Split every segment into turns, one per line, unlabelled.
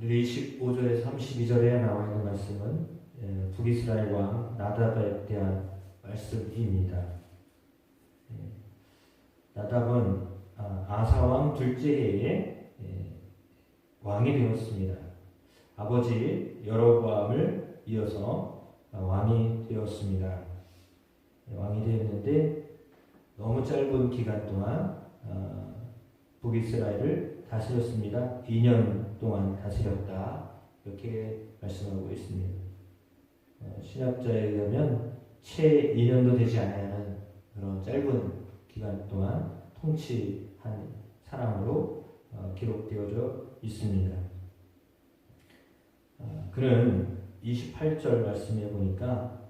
25절에서 32절에 나와 있는 말씀은 예, 북이스라엘 왕 나답에 대한 말씀입니다. 예, 나답은 아, 아사 왕 둘째 해에 예, 왕이 되었습니다. 아버지 여로보암을 이어서 아, 왕이 되었습니다. 예, 왕이 되었는데 너무 짧은 기간 동안 아, 북이스라엘을 다스렸습니다. 2년 동안 다스렸다. 이렇게 말씀하고 있습니다. 어, 신학자에 의하면 채 2년도 되지 않는 그런 짧은 기간 동안 통치한 사람으로 어, 기록되어져 있습니다. 어, 그는 28절 말씀에 보니까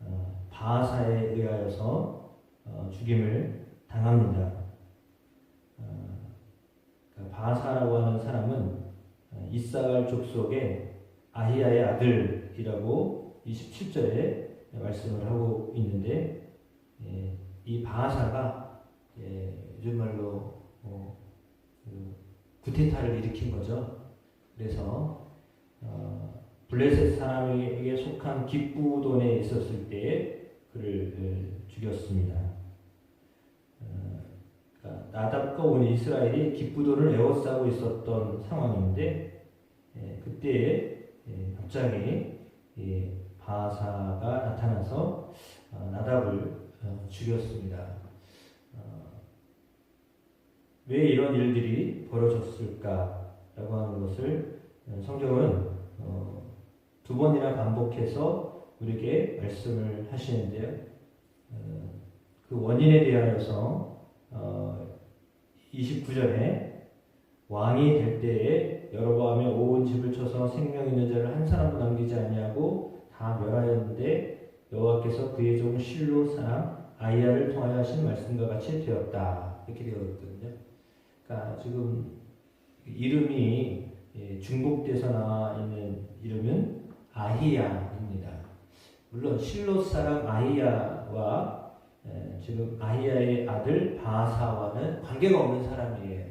어, 바하사에 의하여서 어, 죽임을 당합니다. 어, 그 바하사라고 하는 사람은 어, 이사갈 족속의 아히야의 아들이라고 27절에 말씀을 하고 있는데 예, 이 바하사가 예, 요즘 말로 어, 그 구테타를 일으킨 거죠. 그래서 어, 블레셋 사람에게 속한 기쁘돈에 있었을 때 그를 예, 죽였습니다. 나답과 온 이스라엘이 기쁘돈을 에워싸고 있었던 상황인데 예, 그때 예, 갑자기 예, 바사가 나타나서 어, 나답을 어, 죽였습니다. 어, 왜 이런 일들이 벌어졌을까라고 하는 것을 어, 성경은 어, 두 번이나 반복해서 우리에게 말씀을 하시는데요. 어, 그 원인에 대하여서 어, 29절에 왕이 될 때에 여로보암의 온 집을 쳐서 생명 있는 자를 한 사람도 남기지 아니하고 다 멸하였는데 여호와께서 그의 종 실로 사람 아이야를 통하여 하신 말씀과 같이 되었다 이렇게 되어 있거든요. 그러니까 지금 이름이 예, 중복돼서 나와 있는 이름은 아히야입니다. 물론 실로 사람 아히야와 예, 지금 아히야의 아들 바사와는 관계가 없는 사람이에요.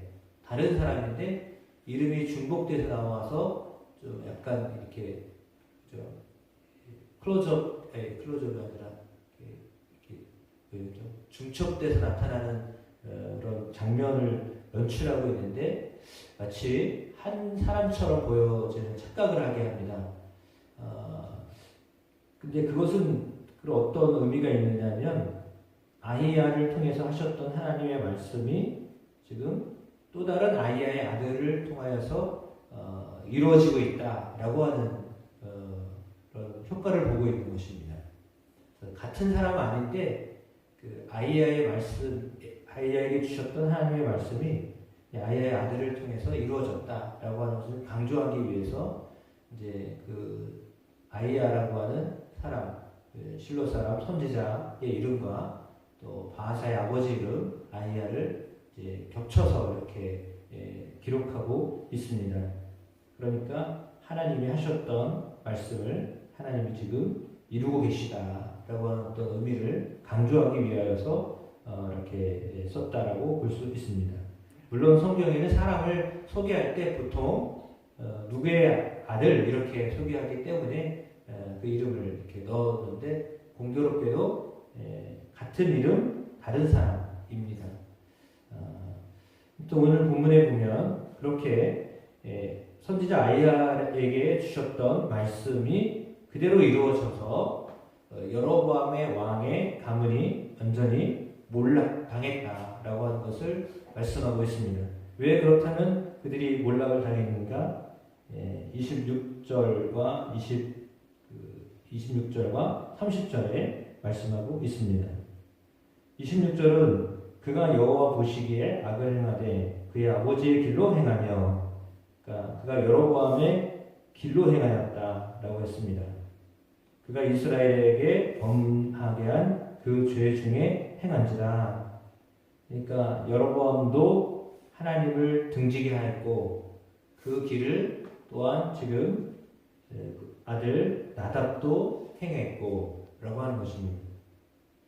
다른 사람인데 이름이 중복돼서 나와서 좀 약간 이렇게 좀 클로즈업, 예, 클로즈업이 아니라 이렇게, 이렇게 뭐였죠? 중첩돼서 나타나는 어, 그런 장면을 연출하고 있는데 마치 한 사람처럼 보여지는 착각을 하게 합니다. 어, 근데 그것은 그 어떤 의미가 있느냐면 아이야를 통해서 하셨던 하나님의 말씀이 지금 또 다른 아이야의 아들을 통하여서 어, 이루어지고 있다라고 하는 어, 그런 효과를 보고 있는 것입니다. 같은 사람 아닌데 그 아이야의 말씀, 아이야에게 주셨던 하나님의 말씀이 아이야의 아들을 통해서 이루어졌다라고 하는 것을 강조하기 위해서 이제 그 아이야라고 하는 사람, 그 실로 사람 선지자의 이름과 또 바하사의 아버지 이름 아이야를 이제 겹쳐서 이렇게 예, 기록하고 있습니다. 그러니까 하나님이 하셨던 말씀을 하나님이 지금 이루고 계시다라고 하는 어떤 의미를 강조하기 위하여서 어, 이렇게 썼다라고 볼 수 있습니다. 물론 성경에는 사람을 소개할 때 보통 어, 누구의 아들 이렇게 소개하기 때문에 어, 그 이름을 이렇게 넣었는데 공교롭게도 예, 같은 이름 다른 사람입니다. 어, 또 오늘 본문에 보면 그렇게 예, 선지자 아이야에게 주셨던 말씀이 그대로 이루어져서 어, 여로보암의 왕의 가문이 완전히 몰락당했다라고 하는 것을 말씀하고 있습니다. 왜 그렇다면 그들이 몰락을 당했는가? 예, 26절과 20, 26절과 30절에 말씀하고 있습니다. 26절은 그가 여호와 보시기에 악을 행하되 그의 아버지의 길로 행하며 그러니까 그가 여로보암의 길로 행하였다라고 했습니다. 그가 이스라엘에게 범하게 한 그 죄 중에 행한지라. 그러니까 여로보암도 하나님을 등지게 하였고 그 길을 또한 지금 아들 나답도 행했고 라고 하는 것입니다.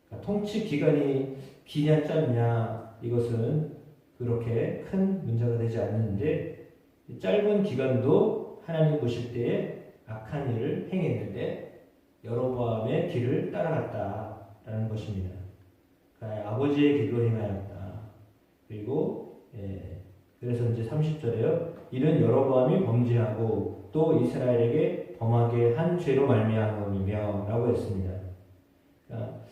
그러니까 통치 기간이 기냐 짧냐 이것은 그렇게 큰 문제가 되지 않는데 짧은 기간도 하나님 보실 때에 악한 일을 행했는데 여로보암의 길을 따라갔다라는 것입니다. 그러니까 아버지의 길로 행하였다. 그리고 예, 그래서 이제 30절에요. 이는 여로보암이 범죄하고 또 이스라엘에게 범하게 한 죄로 말미암음이며라고 했습니다. 그러니까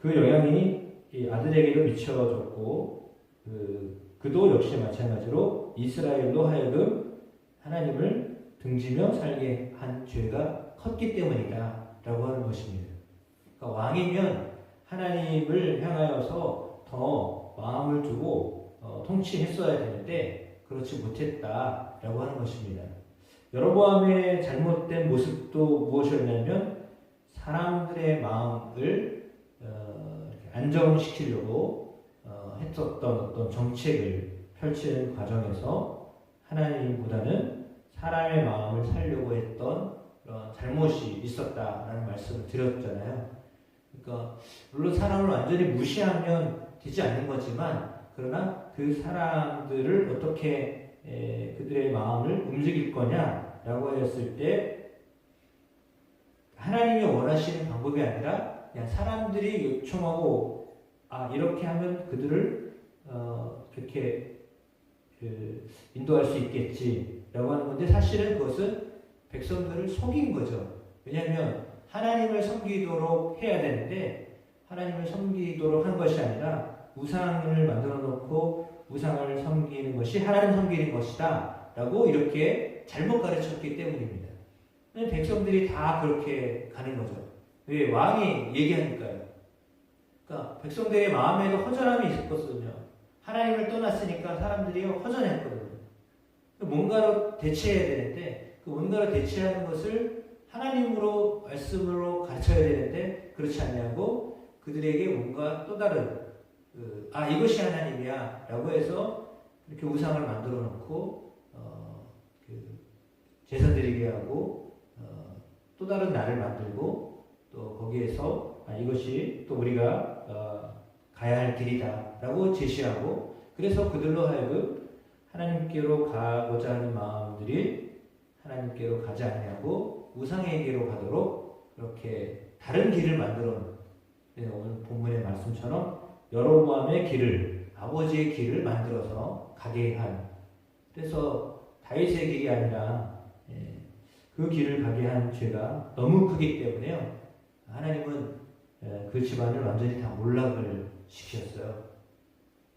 그 영향이 이 아들에게도 미쳐졌고 그 그도 역시 마찬가지로 이스라엘로 하여금 하나님을 등지며 살게 한 죄가 컸기 때문이다 라고 하는 것입니다. 그러니까 왕이면 하나님을 향하여서 더 마음을 두고 어, 통치했어야 되는데 그렇지 못했다 라고 하는 것입니다. 여로보암의 잘못된 모습도 무엇이었냐면 사람들의 마음을 어, 안정시키려고 어, 했었던 어떤 정책을 펼치는 과정에서 하나님보다는 사람의 마음을 살려고 했던 그런 잘못이 있었다라는 말씀을 드렸잖아요. 그러니까 물론 사람을 완전히 무시하면 되지 않는 거지만 그러나 그 사람들을 어떻게 에, 그들의 마음을 움직일 거냐라고 했을 때 하나님이 원하시는 방법이 아니라 그냥 사람들이 요청하고 아 이렇게 하면 그들을 어, 그렇게 그 인도할 수 있겠지라고 하는 건데 사실은 그것은 백성들을 속인 거죠. 왜냐하면 하나님을 섬기도록 해야 되는데 하나님을 섬기도록 한 것이 아니라 우상을 만들어 놓고 우상을 섬기는 것이 하나님 섬기는 것이다 라고 이렇게 잘못 가르쳤기 때문입니다. 백성들이 다 그렇게 가는 거죠. 왜? 왕이 얘기하니까요. 그러니까 백성들의 마음에도 허전함이 있었거든요. 하나님을 떠났으니까 사람들이 허전했거든요. 뭔가로 대체해야 되는데 그 뭔가로 대체하는 것을 하나님으로 말씀으로 가르쳐야 되는데 그렇지 않냐고 그들에게 뭔가 또 다른 그, 아 이것이 하나님이야 라고 해서 이렇게 우상을 만들어 놓고 어, 그 제사 드리게 하고 어, 또 다른 날을 만들고 또 거기에서 아, 이것이 또 우리가 어, 가야 할 길이다라고 제시하고 그래서 그들로 하여금 하나님께로 가고자 하는 마음들이 하나님께로 가지 않냐고 우상에게로 가도록 그렇게 다른 길을 만들어 네, 오늘 본문의 말씀처럼 여로보암의 길을 아버지의 길을 만들어서 가게 한 그래서 다윗의 길이 아니라 예, 그 길을 가게 한 죄가 너무 크기 때문에요. 하나님은 예, 그 집안을 완전히 다 몰락을 시켰어요.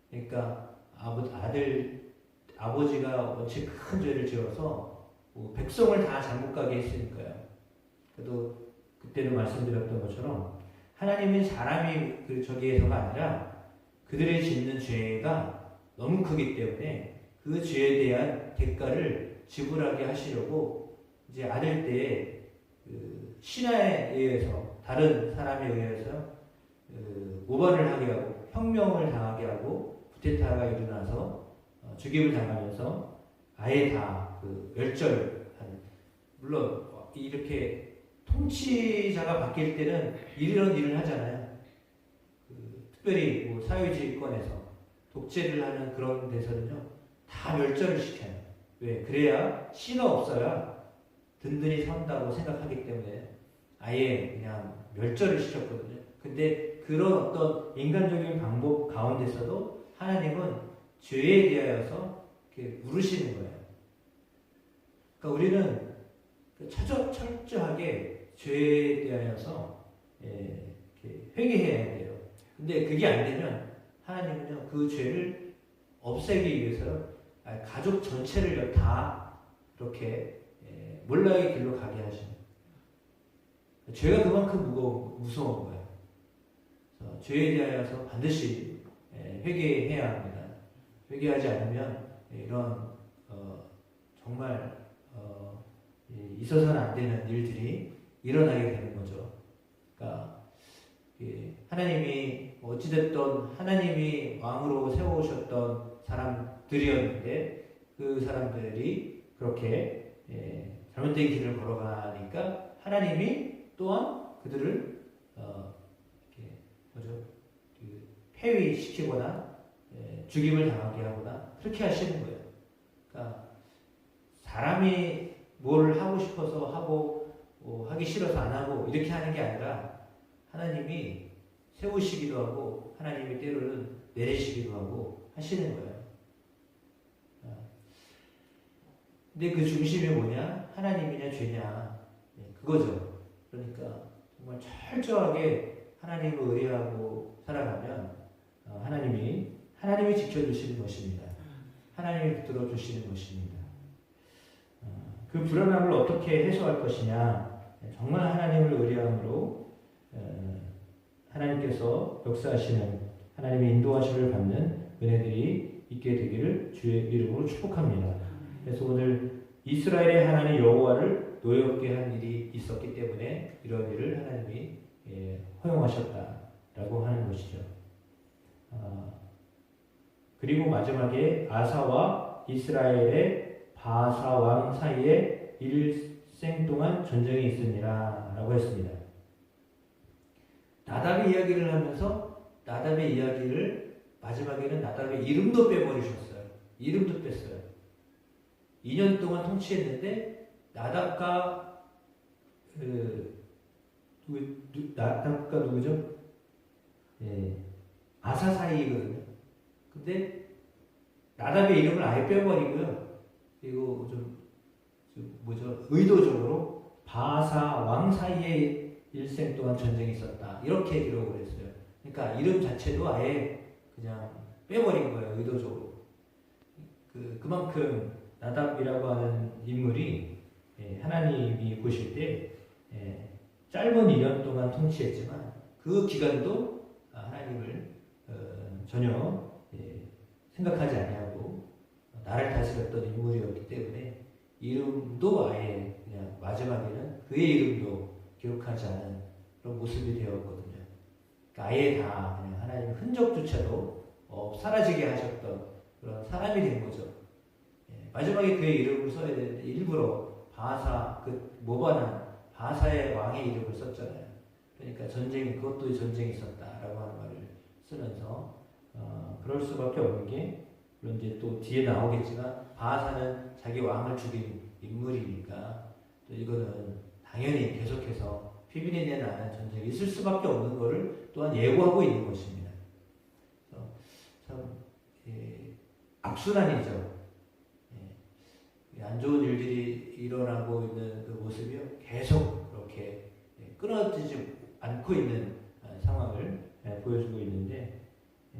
그러니까 아버 아들 아버지가 원체 큰 죄를 지어서 뭐 백성을 다 잘못 가게 했으니까요. 그래도 그때도 말씀드렸던 것처럼 하나님은 사람이 그 저기에서가 아니라 그들의 짓는 죄가 너무 크기 때문에 그 죄에 대한 대가를 지불하게 하시려고 이제 아들 때에 그 신하에 의해서 다른 사람에 의해서 그 모발을 하게 하고 혁명을 당하게 하고 부테타가 일어나서 어, 죽임을 당하면서 아예 다 그 멸절하는 물론 이렇게 통치자가 바뀔 때는 이런 일을 하잖아요. 그 특별히 뭐 사회주의권에서 독재를 하는 그런 데서는요, 다 멸절을 시켜요. 왜? 그래야 씨가 없어야 든든히 선다고 생각하기 때문에 아예 그냥 멸절을 시켰거든요. 근데 그런 어떤 인간적인 방법 가운데서도 하나님은 죄에 대하여서 이렇게 물으시는 거예요. 그러니까 우리는 철저, 철저하게 죄에 대하여서 예, 회개해야 돼요. 근데 그게 안 되면 하나님은요 그 죄를 없애기 위해서 가족 전체를 다 이렇게 예, 몰락의 길로 가게 하시는. 죄가 그만큼 무거워 무서운 거예요. 죄에 대하여서 반드시 예, 회개해야 합니다. 회개하지 않으면 이런 어, 정말 어, 있어서는 안 되는 일들이 일어나게 되는 거죠. 그러니까 하나님이 어찌됐든 하나님이 왕으로 세우셨던 사람들이었는데 그 사람들이 그렇게 예, 잘못된 길을 걸어가니까 하나님이 또한 그들을 어, 이렇게 뭐죠? 그 폐위시키거나 예, 죽임을 당하게 하거나 그렇게 하시는 거예요. 그러니까 사람이 뭘 하고 싶어서 하고 어, 하기 싫어서 안 하고 이렇게 하는 게 아니라 하나님이 세우시기도 하고 하나님이 때로는 내리시기도 하고 하시는 거예요. 어. 근데 그 중심이 뭐냐? 하나님이냐 죄냐? 네, 그거죠. 그러니까 정말 철저하게 하나님을 의뢰하고 살아가면 어, 하나님이 하나님이 지켜주시는 것입니다. 하나님이 붙들어 주시는 것입니다. 어, 그 불안함을 어떻게 해소할 것이냐? 네, 정말 하나님을 의뢰함으로 어, 하나님께서 역사하시는 하나님의 인도하심을 받는 은혜들이 있게 되기를 주의 이름으로 축복합니다. 그래서 오늘 이스라엘의 하나님 여호와를 노엽게 한 일이 있었기 때문에 이런 일을 하나님이 예, 허용하셨다라고 하는 것이죠. 어, 그리고 마지막에 아사와 이스라엘의 바사 왕 사이에 일생 동안 전쟁이 있으니라 라고 했습니다. 나답의 이야기를 하면서 나답의 이야기를 마지막에는 나답의 이름도 빼버리셨어요. 이름도 뺐어요. 2년 동안 통치했는데 나답과 그 누, 나답과 누구죠? 예, 아사 사이거든요. 근데 나답의 이름을 아예 빼버리고요. 그리고 좀, 좀 뭐죠? 의도적으로 바사 왕 사이에 일생 동안 전쟁이 있었다. 이렇게 기록을 했어요. 그러니까 이름 자체도 아예 그냥 빼버린 거예요. 의도적으로. 그, 그만큼 나답이라고 하는 인물이 예, 하나님이 보실 때 예, 짧은 2년 동안 통치했지만 그 기간도 하나님을 어, 전혀 예, 생각하지 아니하고 나를 다스렸던 인물이었기 때문에 이름도 아예 그냥 마지막에는 그의 이름도 기록하지 않은 그런 모습이 되었거든요. 그러니까 아예 다 그냥 하나님의 흔적조차도 어, 사라지게 하셨던 그런 사람이 된 거죠. 예, 마지막에 그의 이름을 써야 되는데 일부러 바사 그 모반한 바사의 왕의 이름을 썼잖아요. 그러니까 전쟁이 그것도 전쟁이 있었다라고 하는 말을 쓰면서 어, 그럴 수밖에 없는 게 물론 이제 또 뒤에 나오겠지만 바사는 자기 왕을 죽인 인물이니까 또 이거는 당연히 계속해서 피비린내 나는 전쟁이 있을 수밖에 없는 것을 또한 예고하고 있는 것입니다. 참 예, 악순환이죠. 예, 안 좋은 일들이 일어나고 있는 그 모습이요 계속 그렇게 예, 끊어지지 않고 있는 어, 상황을 예, 보여주고 있는데 예,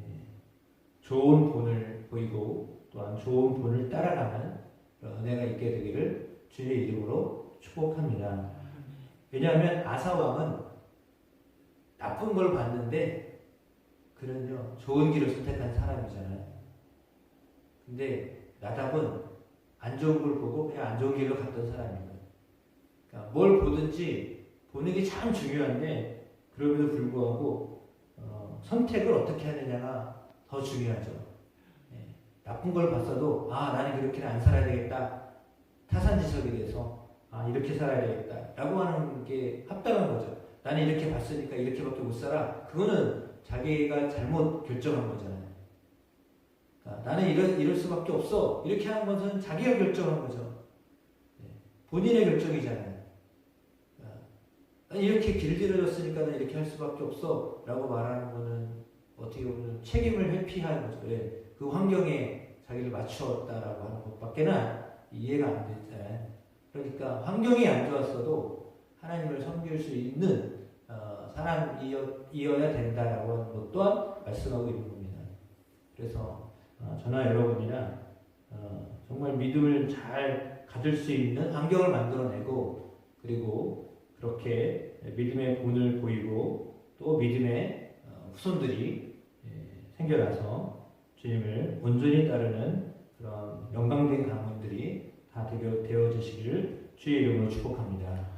좋은 본을 보이고 또한 좋은 본을 따라가는 은혜가 있게 되기를 주의 이름으로 축복합니다. 왜냐하면 아사왕은 나쁜 걸 봤는데 그는요 좋은 길을 선택한 사람이잖아요. 근데 나답은 안 좋은 걸 보고 그냥 안 좋은 길로 갔던 사람이에요. 그러니까 뭘 보든지 보는 게 참 중요한데 그럼에도 불구하고 어, 선택을 어떻게 하느냐가 더 중요하죠. 네. 나쁜 걸 봤어도 아 나는 그렇게는 안 살아야 되겠다. 타산지석에 대해서 아 이렇게 살아야 되겠다라고 하는 게 합당한 거죠. 나는 이렇게 봤으니까 이렇게밖에 못 살아. 그거는 자기가 잘못 결정한 거잖아요. 그러니까 나는 이럴, 이럴 수밖에 없어. 이렇게 하는 것은 자기가 결정한 거죠. 네. 본인의 결정이잖아요. 그러니까 이렇게 길들여졌으니까 는 이렇게 할 수밖에 없어. 라고 말하는 거는 어떻게 보면 책임을 회피하는 거죠. 왜? 그 환경에 자기를 맞추었다라고 하는 것밖에는 이해가 안 되잖아요. 그러니까 환경이 안 좋았어도 하나님을 섬길 수 있는 어, 사람이어야 된다라고 하는 것 또한 말씀하고 있는 겁니다. 그래서 어, 저나 여러분이나 어, 정말 믿음을 잘 가질 수 있는 환경을 만들어내고 그리고 그렇게 믿음의 본을 보이고 또 믿음의 어, 후손들이 예, 생겨나서 주님을 온전히 따르는 그런 영광된 가문들이 다 되어지시기를 주의 이름으로 축복합니다.